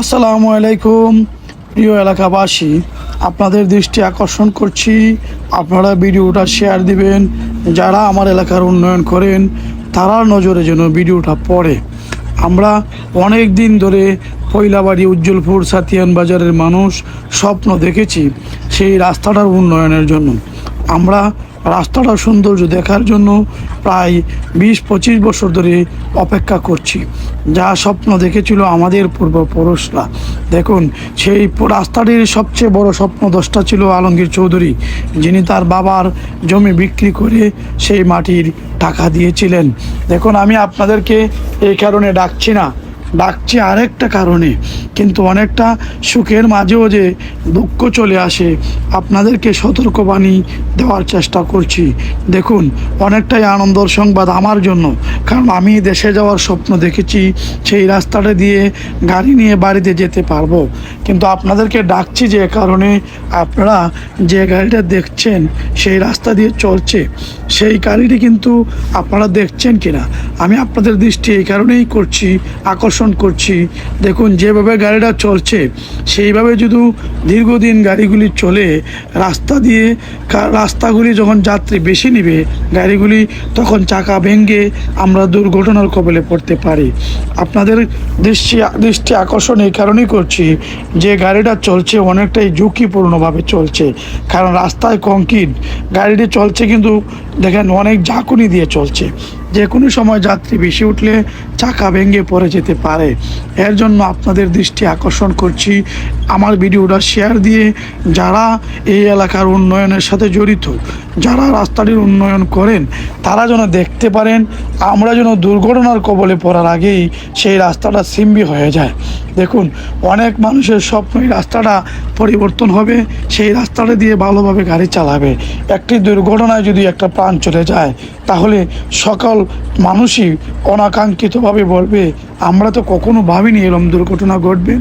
আসসালামু আলাইকুম, প্রিয় এলাকাবাসী। আপনাদের দৃষ্টি আকর্ষণ করছি, আপনারা ভিডিওটা শেয়ার দিবেন, যারা আমার এলাকার উন্নয়ন করেন তারা নজরে যেন ভিডিওটা পড়ে। আমরা অনেক দিন ধরে পৈলাবাড়ি উজ্জ্বলপুর, সাতিয়ান বাজারের মানুষ স্বপ্ন দেখেছি সেই রাস্তাটার উন্নয়নের জন্য। আমরা রাস্তাটার সৌন্দর্য দেখার জন্য প্রায় বিশ পঁচিশ বছর ধরে অপেক্ষা করছি। যা স্বপ্ন দেখেছিল আমাদের পূর্বপুরুষরা। দেখুন, সেই রাস্তাটির সবচেয়ে বড় স্বপ্ন দশটা ছিল আলমগীর চৌধুরী, যিনি তার বাবার জমি বিক্রি করে সেই মাটির টাকা দিয়েছিলেন। দেখুন, আমি আপনাদেরকে এই কারণে ডাকছি না। ডাকছি আরেকটা কারণে, কিন্তু অনেকটা সুখের মাঝেও যে দুঃখ চলে আসে, আপনাদেরকে সতর্কবাণী দেওয়ার চেষ্টা করছি। দেখুন, অনেকটাই আনন্দর সংবাদ আমার জন্য। কারণ আমি দেশে যাওয়ার স্বপ্ন দেখেছি, সেই রাস্তাটা দিয়ে গাড়ি নিয়ে বাড়িতে যেতে পারব। কিন্তু আপনাদেরকে ডাকছি যে কারণে আপনারা যে গাড়িটা দেখছেন, সেই রাস্তা দিয়ে চলছে। সেই গাড়িটি কিন্তু আপনারা দেখছেন কিনা? আমি আপনাদের দৃষ্টি এই কারণেই করছি, আকর্ষণ করছি। দেখুন, যেভাবে গাড়িটা চলছে, সেইভাবে যদি দীর্ঘদিন গাড়িগুলি চলে, রাস্তা দিয়ে রাস্তাগুলি যখন যাত্রী বেশি নেবে, গাড়িগুলি তখন চাকা ভেঙে আমরা দুর্ঘটনার কবলে পড়তে পারি। আপনাদের দৃষ্টি দৃষ্টি আকর্ষণ এই কারণেই করছি যে গাড়িটা চলছে অনেকটাই ঝুঁকিপূর্ণভাবে চলছে। কারণ রাস্তায় কংক্রিট গাড়িটি চলছে কিন্তু দেখেন অনেক ঝাঁকুনি দিয়ে চলছে। যে কোনো সময় যাত্রী বেশি উঠলে চাকা ভেঙে পড়ে যেতে পারে। এর জন্য আপনাদের দৃষ্টি আকর্ষণ করছি। আমার ভিডিওটা শেয়ার দিয়ে যারা এই এলাকার উন্নয়নের সাথে জড়িত, যারা রাস্তাটির উন্নয়ন করেন, তারা যেন দেখতে পারেন, আমরা যেন দুর্ঘটনার কবলে পড়ার আগেই সেই রাস্তাটা সিম্বি হয়ে যায়। দেখুন, অনেক মানুষের স্বপ্ন এই রাস্তাটা পরিবর্তন হবে, সেই রাস্তাটা দিয়ে ভালোভাবে গাড়ি চালাবে। একটি দুর্ঘটনায় যদি একটা প্রাণ চলে যায়, তাহলে সকল মানুষই অনাকাঙ্ক্ষিতভাবে বলবে, আমরা তো কখনো ভাবিনি এরকম দুর্ঘটনা ঘটবে।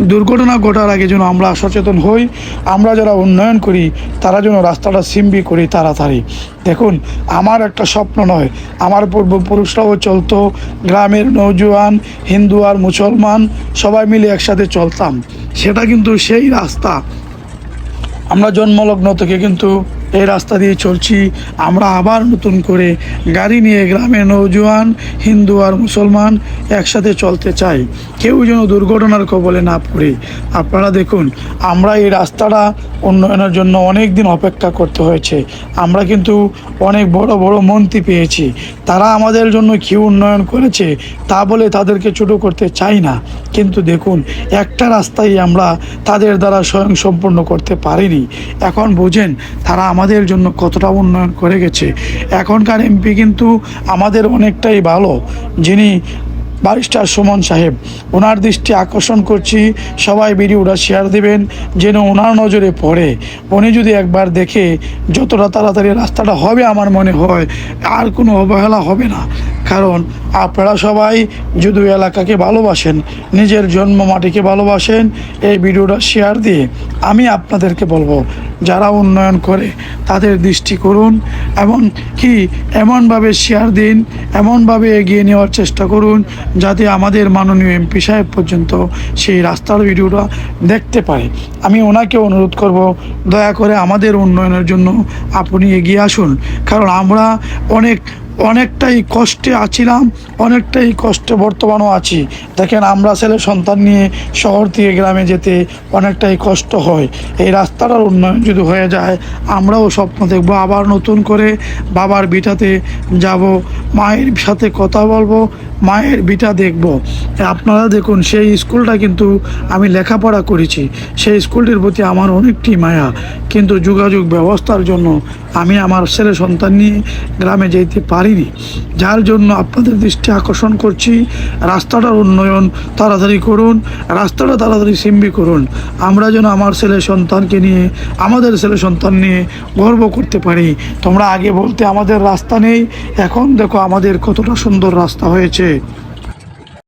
দুর্ঘটনা ঘটার আগে যেন আমরা সচেতন হই, আমরা যারা উন্নয়ন করি, তারা যেন রাস্তাটা সিম্বি করি তাড়াতাড়ি। দেখুন, আমার একটা স্বপ্ন নয়, আমার পূর্বপুরুষরাও চলতো, গ্রামের নৌজওয়ান হিন্দু আর মুসলমান, সবাই মিলে একসাথে চলতাম। সেটা কিন্তু সেই রাস্তা। আমরা জন্মলগ্ন থেকে কিন্তু এই রাস্তা দিয়ে চলছি। আমরা আবার নতুন করে গাড়ি নিয়ে গ্রামে নৌজওয়ান হিন্দু আর মুসলমান একসাথে চলতে চাই। কেউ যেন দুর্ঘটনার কবলে না পড়ে। আপনারা দেখুন, আমরা এই রাস্তাটা উন্নয়নের জন্য অনেক দিন অপেক্ষা করতে হয়েছে। আমরা কিন্তু অনেক বড় বড় মন্ত্রী পেয়েছি। তারা আমাদের জন্য কি উন্নয়ন করেছে তা বলে তাদেরকে ছোটো করতে চাই না। কিন্তু দেখুন, একটা রাস্তাই আমরা তাদের দ্বারা স্বয়ং সম্পূর্ণ করতে পারিনি। এখন বোঝেন, তারা আমাদের জন্য কতটা উন্নয়ন করে গেছে। এখনকার এমপি কিন্তু আমাদের অনেকটাই ভালো। যিনি বারিস্টার সুমন সাহেব ওনার দৃষ্টি আকর্ষণ করছি, সবাই ভিডিওটা শেয়ার দেবেন, যেন ওনার নজরে পড়ে। উনি যদি একবার দেখে যতটা তাড়াতাড়ি রাস্তাটা হবে আমার মনে হয়, আর কোনো অবহেলা হবে না। কারণ আপনারা সবাই যদি এলাকাকে ভালোবাসেন, নিজের জন্ম মাটিকে ভালোবাসেন, এই ভিডিওটা শেয়ার দিয়ে আমি আপনাদেরকে বলব, যারা উন্নয়ন করে তাদের দৃষ্টি করুন এমন কি এমনভাবে শেয়ার দিন, এমনভাবে এগিয়ে নেওয়ার চেষ্টা করুন যাতে আমাদের মাননীয় এমপি সাহেব পর্যন্ত সেই রাস্তার ভিডিওটা দেখতে পারে। আমি ওনাকে অনুরোধ করব, দয়া করে আমাদের উন্নয়নের জন্য আপনি এগিয়ে আসুন, কারণ আমরা অনেক অনেকটাই কষ্টে আছিলাম, অনেকটাই কষ্টে বর্তমানও আছি। দেখেন, আমরা ছেলে সন্তান নিয়ে শহর থেকে গ্রামে যেতে অনেকটাই কষ্ট হয়। এই রাস্তাটার উন্নয়ন যদি হয়ে যায়, আমরাও স্বপ্ন দেখব। আবার নতুন করে বাবার বিটাতে যাব, মায়ের সাথে কথা বলব, মায়ের বিটা দেখব। আপনারা দেখুন, সেই স্কুলটা কিন্তু আমি লেখাপড়া করেছি। সেই স্কুলটির প্রতি আমার অনেকটি মায়া। কিন্তু যোগাযোগ ব্যবস্থার জন্য আমি আমার ছেলে সন্তান নিয়ে গ্রামে যেতে পারিনি। যার জন্য আপনাদের দৃষ্টি আকর্ষণ করছি। রাস্তাটার উন্নয়ন তাড়াতাড়ি করুন, রাস্তাটা তাড়াতাড়ি সিম্বি করুন। আমরা যেন আমার ছেলে সন্তানকে নিয়ে, আমাদের ছেলে সন্তান নিয়ে গর্ব করতে পারি। তোমরা আগে বলতে আমাদের রাস্তা নেই, এখন দেখো আমাদের কতটা সুন্দর রাস্তা হয়েছে।